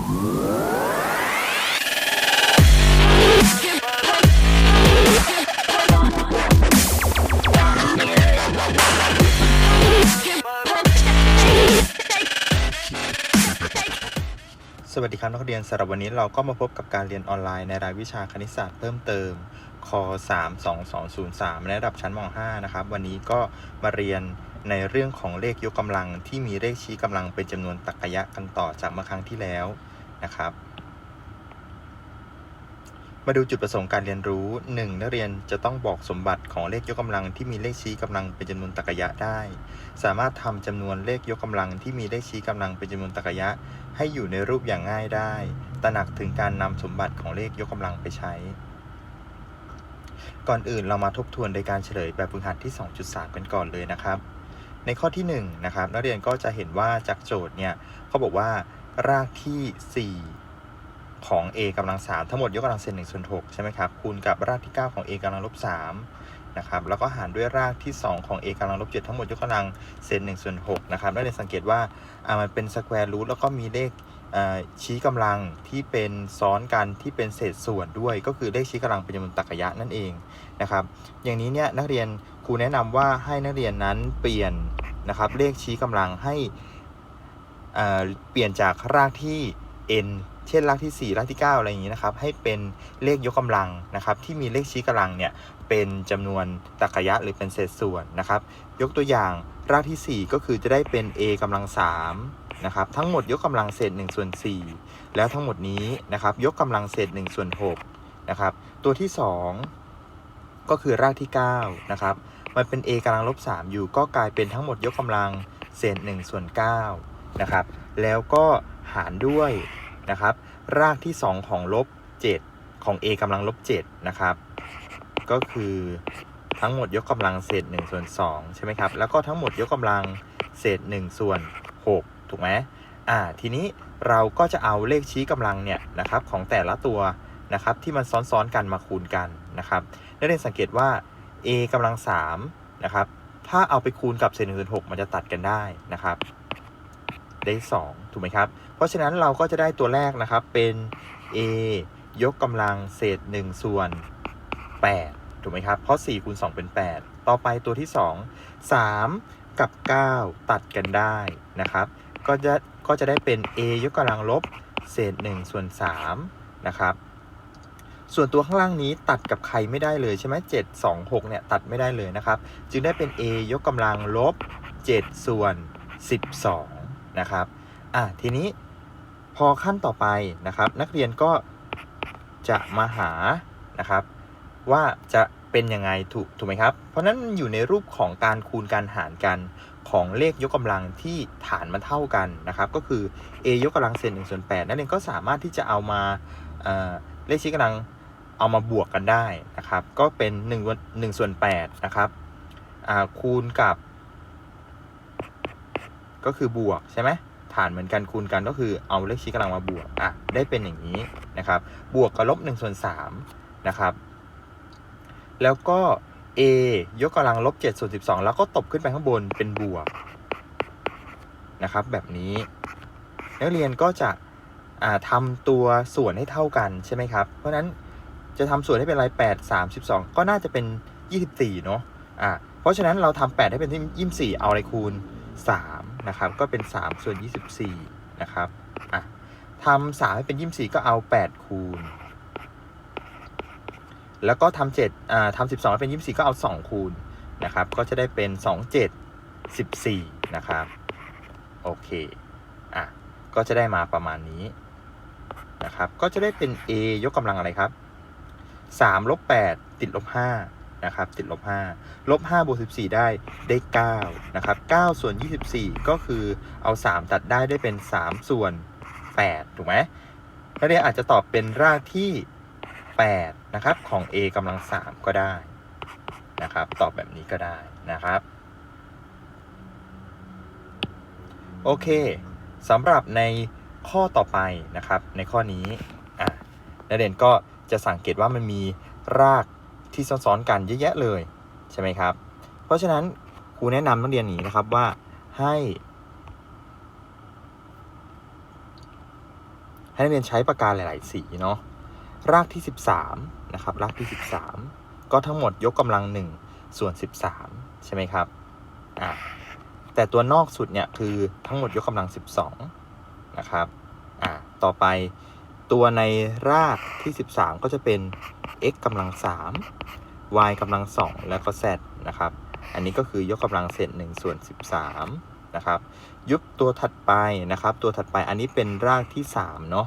สวัสดีครับนักเรียนสำหรับวันนี้เราก็มาพบกับการเรียนออนไลน์ในรายวิชาคณิตศาสตร์เพิ่มเติมค32203 ในระดับชั้นม .5 นะครับ วันนี้ก็มาเรียนในเรื่องของเลขยกกำลังที่มีเลขชี้กำลังเป็นจำนวนตรรกะยะกันต่อจากเมื่อครั้งที่แล้ว นะครับ มาดูจุดประสงค์การเรียนรู้ 1. นักเรียนจะต้องบอกสมบัติของเลขยกกำลังที่มีเลขชี้กำลังเป็นจำนวนตรรกะยะได้ สามารถทำจำนวนเลขยกกำลังที่มีเลขชี้กำลังเป็นจำนวนตรรกะยะให้อยู่ในรูปอย่างง่ายได้ ตระหนักถึงการนำสมบัติของเลขยกกำลังไปใช้ ก่อนอื่นเรามาทบทวนในการเฉลยแบบฝึกหัดที่ 2.3 กันก่อนเลยนะครับในข้อที่1นะครับนักเรียนก็จะเห็นว่าจากโจทย์เนี่ยเขาบอกว่า รากที่ 4 ของ a กำลัง 3 ทั้งหมดยกกำลังเศษ1ส่วน6ใช่ไหมครับ คูณกับรากที่ 9 ของ a กำลังลบ3นะครับ แล้วก็หารด้วยรากที่ 2 ของ a กำลังลบ7ทั้งหมดยกกำลังเศษ1ส่วน6นะครับนักเรียนสังเกตว่าอ่ามันเป็นสแควร์รูทแล้วก็มีเลขชี้กำลังที่เป็นซ้อนกันที่เป็นเศษส่วนด้วย ก็คือเลขชี้กำลังเป็นจำนวนตรรกะยะนั่นเองนะครับ อย่างนี้เนี่ยนักเรียนครูแนะนำว่าให้นักเรียนนั้นเปลี่ยนนะครับเลขชี้กำลังให้ เปลี่ยนจากรากที่ n เช่นรากที่ 4 รากที่ 9 อะไรอย่างนี้นะครับ ให้เป็นเลขยกกำลังนะครับ ที่มีเลขชี้กำลังเนี่ยเป็นจำนวนตรรกะยะหรือเป็นเศษส่วนนะครับ ยกตัวอย่างรากที่ 4 ก็คือจะได้เป็น a กำลัง3นะครับ ทั้งหมดยกกำลังเศษ1ส่วน4แล้วทั้งหมดนี้นะครับ ยกกำลังเศษ1ส่วน6นะครับ ตัวที่ 2 ก็คือรากที่9นะครับ มันเป็น a กำลังลบ3อยู่ ก็กลายเป็นทั้งหมดยกกำลังเศษ1ส่วน9 นะครับ แล้วก็หารด้วยนะครับ รากที่ 2 ของลบ 7 ของ a กำลังลบ7นะครับ ก็คือทั้งหมดยกกำลังเศษ1ส่วน2ใช่ไหมครับ แล้วก็ทั้งหมดยกกำลังเศษ1ส่วน 6 ถูกไหมอ่า ทีนี้เราก็จะเอาเลขชี้กำลังเนี่ยนะครับของแต่ละตัวนะครับที่มันซ้อนๆกันมาคูณกันนะครับนักเรียนสังเกตว่า a กำลัง3นะครับ ถ้าเอาไปคูณกับเศษ1ส่วน6มันจะตัดกันได้นะครับ ได้ 2 ถูกไหมครับ เพราะฉะนั้นเราก็จะได้ตัวแรกนะครับเป็น a ยกกำลังเศษ 1 ส่วน 8 ถูกไหมครับ เพราะ4คูณ2เป็น 8 ต่อไปตัวที่ 2 3 กับ 9 ตัดกันได้นะครับ ก็จะก็จะได้เป็น a ยกกำลังลบเศษ 1 ส่วน3นะครับ ส่วนตัวข้างล่างนี้ตัดกับใครไม่ได้เลยใช่ไหม7 2 6เนี่ยตัดไม่ได้เลยนะครับ จึงได้เป็น a ยกกำลังลบ 7 ส่วน 12 นะครับอะทีนี้พอขั้นต่อไปนะครับ นักเรียนก็จะมาหานะครับ ว่าจะเป็นยังไงถูกถูกไหมครับ เพราะนั้นมันอยู่ในรูปของการคูณการหารกันของเลขยกกำลังที่ฐานมันเท่ากันนะครับ ก็คือ a ยกกำลังเศษ1ส่วน8นักเรียนก็สามารถที่จะเอามาเเลขชี้กำลังเอามาบวกกันได้นะครับ ก็เป็น1 1ส่วน8นะครับคูณกับ ก็คือบวกใช่ไหมฐานเหมือนกันคูณกันก็คือเอาเลขชี้กำลังมาบวกอะได้เป็นอย่างนี้นะครับ บวกกับลบ1ส่วน3นะครับ แล้วก็ a ยกกำลังลบ7ส่วน12 แล้วก็ตบขึ้นไปข้างบนเป็นบวกนะครับ แบบนี้นักเรียนก็จะทำตัวส่วนให้เท่ากันใช่ไหมครับ เพราะนั้นจะทำส่วนให้เป็นอะไร8 32ก็น่าจะเป็น 24 เนาะอ่าเพราะฉะนั้นเราทำ8ให้เป็นที่24 เอาอะไรคูณ 3 นะครับ ก็เป็น 3 ส่วน 24 นะครับอะทำ3ให้เป็น 24 ก็เอา 8 คูณ แล้วก็ทำเจ็ดอ่าทำสิบสองเป็นยี่สิบสี่ก็เอาสองคูณนะครับ ก็จะได้เป็นสองเจ็ดสิบสี่นะครับ โอเคอะก็จะได้มาประมาณนี้นะครับ ก็จะได้เป็น a ยกกำลังอะไรครับสามลบแปดติดลบห้า นะครับติดลบห้าลบห้าบวกสิบสี่ได้ได้เก้านะครับเก้าส่วนยี่สิบสี่ก็คือเอาสามตัดได้ได้เป็นสามส่วนแปดถูกไหมนักเรียนอาจจะตอบเป็นรากที่ 8 นะครับ ของ a กำลัง 3 ก็ได้นะครับ ตอบแบบนี้ก็ได้นะครับ โอเคสำหรับในข้อต่อไปนะครับ ในข้อนี้อ่นักเรียนก็จะสังเกตว่ามันมีราก ที่ซ้อนๆกันเยอะแยะเลยใช่ไหมครับ เพราะฉะนั้นครูแนะนำนักเรียนนี้นะครับว่าให้ใให้นักเรียนใช้ปากกาหลาย ๆ สีเนาะรากที่ 13นะครับรากที่ 13 ก็ทั้งหมดยกกำลัง 1 ส่วน 13 ใช่ไหมครับอ่าแต่ตัวนอกสุดเนี่ยคือทั้งหมดยกกำลัง 12นะครับอ่าต่อไปตัวในรากที่ 13 ก็จะเป็น x กำลัง 3 y กำลัง 2 แล้วก็ z นะครับ อันนี้ก็คือยกกำลังเศษ1ส่วน 13 นะครับ ยุบตัวถัดไปนะครับ ตัวถัดไปอันนี้เป็นรากที่ 3 เนาะ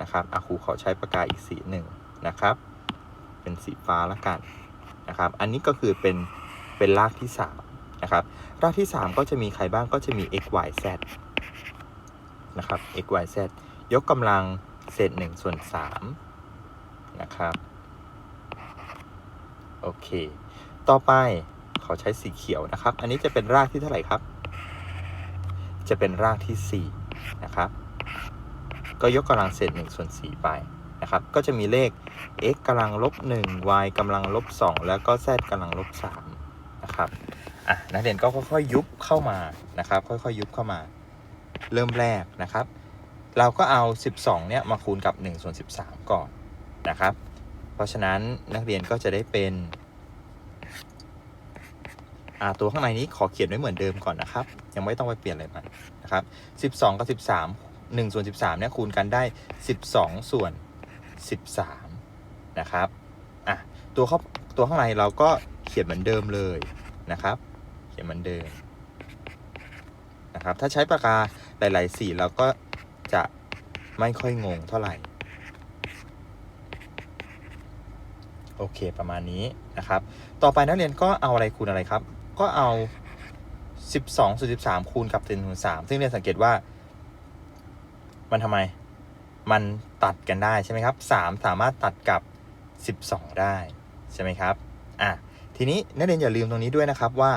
นะครับอาครูขอใช้ปากกาอีกสีหนึ่งนะครับ เป็นสีฟ้าละกันนะครับ อันนี้ก็คือเป็นเป็นรากที่3นะครับ รากที่ 3 ก็จะมีใครบ้างก็จะมี x y z นะครับ x y z ยกกำลังเศษ1ส่วน3นะครับ โอเค ต่อไปขอใช้สีเขียวนะครับ อันนี้จะเป็นรากที่เท่าไหร่ครับ จะเป็นรากที่4นะครับ ก็ยกกำลังเศษ1ส่วน4ไปนะครับ ก็จะมีเลข x กำลังลบ1 y กำลังลบ2แล้วก็ z กำลังลบ3นะครับอะนักเรียนก็ค่อยๆยุบเข้ามานะครับ ค่อยๆยุบเข้ามา เริ่มแรกนะครับ เราก็เอา 12เนี่ยมาคูณกับ1ส่วน13 ก่อนนะครับ เพราะฉะนั้นนักเรียนก็จะได้เป็นอ่าตัวข้างในนี้ขอเขียนไว้เหมือนเดิมก่อนนะครับ ยังไม่ต้องไปเปลี่ยนอะไรมันนะครับ 12 กับ 13 1ส่วน13เนี่ยคูณกันได้ 12 ส่วน 13 นะครับอะตัวเขาตัวข้างในเราก็เขียนเหมือนเดิมเลยนะครับ เขียนเหมือนเดิมนะครับถ้าใช้ปากกาหลาย ๆ สีเราก็จะไม่ค่อยงงเท่าไหร่ โอเค ประมาณนี้นะครับ ต่อไปนักเรียนก็เอาอะไรคูณอะไรครับ ก็เอา 12ส่วน13 คูณกับ10ส่วน3ซึ่งเรียนสังเกตว่า มันทำไม มันตัดกันได้ใช่ไหมครับ 3 สามารถตัดกับ 12 ได้ใช่ไหมครับ อะ ทีนี้นักเรียนอย่าลืมตรงนี้ด้วยนะครับว่า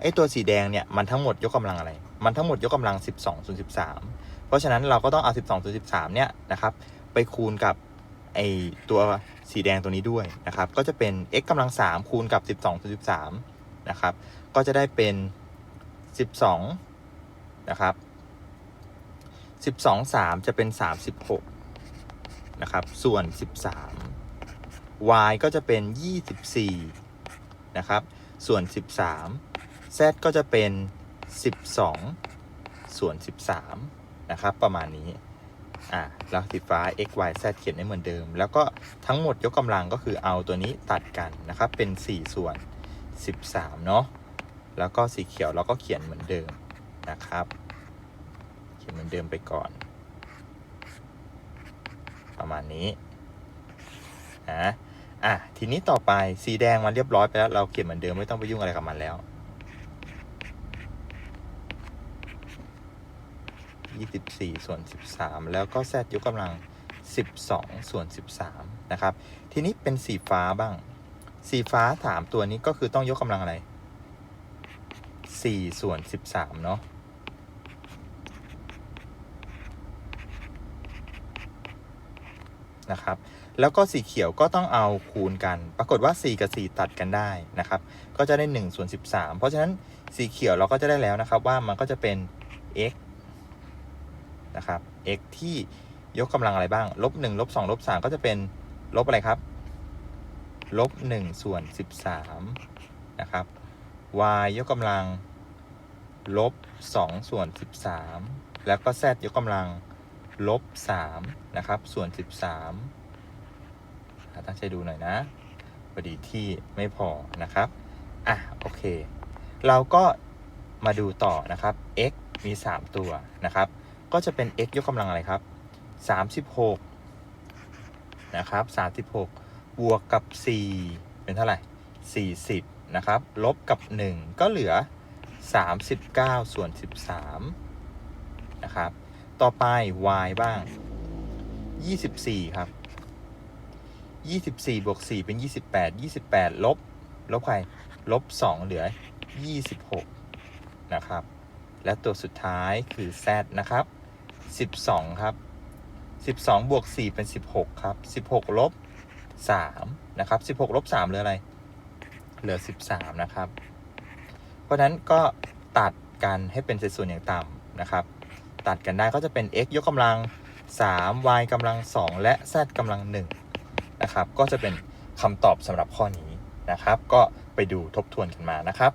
ไอ้ตัวสีแดงเนี่ยมันทั้งหมดยกกำลังอะไร มันทั้งหมดยกกำลัง 12ส่วน13 เพราะฉะนั้นเราก็ต้องเอา 12ส่วน13 เนี่ยนะครับ ไปคูณกับ ไอตัวสีแดงตัวนี้ด้วยนะครับ ก็จะเป็น x กำลัง 3 คูณกับ 12ส่วน13 นะครับ ก็จะได้เป็น 12 นะครับ 12 3 จะเป็น 36 นะครับ ส่วน 13 y ก็จะเป็น 24 นะครับ ส่วน 13 z ก็จะเป็น 12 ส่วน 13 นะครับ ประมาณนี้ อ่าแล้วสีฟ้า x y z เขียนได้เหมือนเดิม แล้วก็ทั้งหมดยกกำลังก็คือเอาตัวนี้ตัดกันนะครับ เป็น 4 ส่วน 13 เนาะแล้วก็สีเขียวเราก็เขียนเหมือนเดิมนะครับ เขียนเหมือนเดิมไปก่อน ประมาณนี้นะอะทีนี้ต่อไปสีแดงมันเรียบร้อยไปแล้วเราเขียนเหมือนเดิมไม่ต้องไปยุ่งอะไรกับมันแล้ว 24 ส่วน 13 แล้วก็ z ยกกำลัง 12 ส่วน 13 นะครับ ทีนี้เป็นสีฟ้าบ้าง สีฟ้า 3 ตัวนี้ก็คือต้องยกกำลังอะไร 4 ส่วน 13 เนาะนะครับ แล้วก็สีเขียวก็ต้องเอาคูณกัน ปรากฏว่า 4 กับ 4 ตัดกันได้นะครับ ก็จะได้1ส่วน13 เพราะฉะนั้นสีเขียวเราก็จะได้แล้วนะครับว่ามันก็จะเป็น x นะครับ x ที่ยกกำลังอะไรบ้างลบ1ลบ2ลบ3ก็จะเป็นลบอะไรครับลบ1ส่วน13นะครับ y ยกกำลังลบ2ส่วน13แล้วก็ z ยกกำลังลบ3นะครับ ส่วน13อะตั้งใจดูหน่อยนะพอดีที่ไม่พอนะครับ อะ โอเค เราก็มาดูต่อนะครับ x มี 3 ตัวนะครับ ก็จะเป็น x ยกกำลังอะไรครับ 36 นะครับ 36 บวกกับ 4 เป็นเท่าไหร่ 40 นะครับ ลบกับ 1 ก็เหลือ 39 ส่วน 13 นะครับ ต่อไป y บ้าง 24 ครับ 24 บวก 4 เป็น 28 28 ลบ ลบใคร ลบ 2 เหลือ 26 นะครับ และตัวสุดท้ายคือ z นะครับ 12ครับ12บวก4เป็น16ครับ16ลบ3นะครับ16ลบ3เหลืออะไร เหลือ13นะครับ เพราะฉะนั้นก็ตัดกันให้เป็นสัดส่วนอย่างต่ำนะครับ ตัดกันได้ก็จะเป็น x ยกกำลัง 3 y กำลัง 2 และ z กำลัง1นะครับ ก็จะเป็นคำตอบสำหรับข้อนี้นะครับ ก็ไปดูทบทวนกันมานะครับ